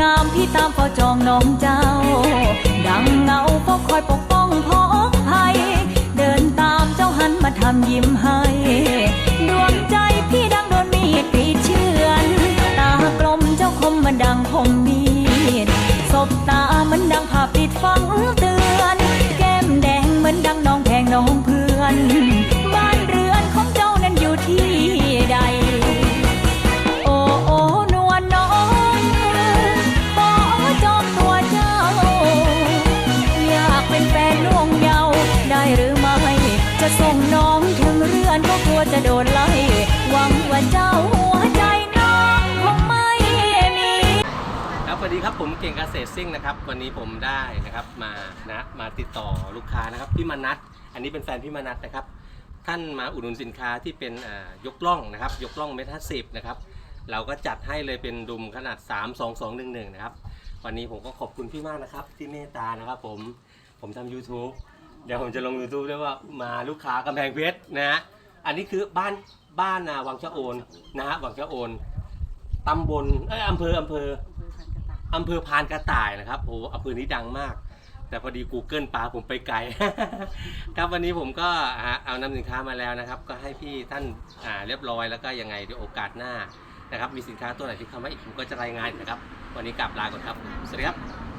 งามพี่ตามพ่อจองน้องเจ้า ดังเงาเฝ้าคอยปกป้องพอภัย เดินตามเจ้าหันมาทำยิ้มให้ ดวงใจพี่ดังโดนมีดปีเชือนตากลมเจ้าคมมันดังคมมีด ศบตาเหมันดังผ่าปิดฟัง จะส่งน้องถึงเรือนก็กลัวจะโดนไล่หวังว่าเจ้าหัวใจน้องคงไม่มีครับสวัสดีครับผมเก่งเกษตรซิ่งนะครับ วันนี้ผมได้นะครับมานะมาติดต่อลูกค้านะครับพี่มนัทอันนี้เป็นแฟนพี่มนัทนะครับ ท่านมาอุดหนุนสินค้าที่เป็นยกล่องนะครับ ยกล่องเมตรห้าสิบนะครับเราก็จัดให้เลยเป็นดุมขนาด 3 2 2 1 1 นะครับ วันนี้ผมก็ขอบคุณพี่มากนะครับ ที่เมตตานะครับผมผมทำ YouTube เดี๋ยวผมจะลง YouTube ด้วยว่ามาลูกค้ากำแพงเพชรนะฮะอันนี้คือบ้านบ้านนาวังชะโอนนะฮะวังชะโอนตำบลเอ้ยอำเภออำเภออำเภอพานกระต่ายนะครับโอ้อำเภอนี้ดังมาก แต่พอดี Google ปลาผมไปไกล ครับวันนี้ผมก็อ่าเอานำสินค้ามาแล้วนะครับ ก็ให้พี่ท่านอ่าเรียบร้อยแล้วก็ยังไงเดี๋ยวโอกาสหน้านะครับมีสินค้าตัวไหนที่เข้ามาอีกผมก็จะรายงานนะครับ วันนี้กลับลาก่อนครับ สวัสดีครับ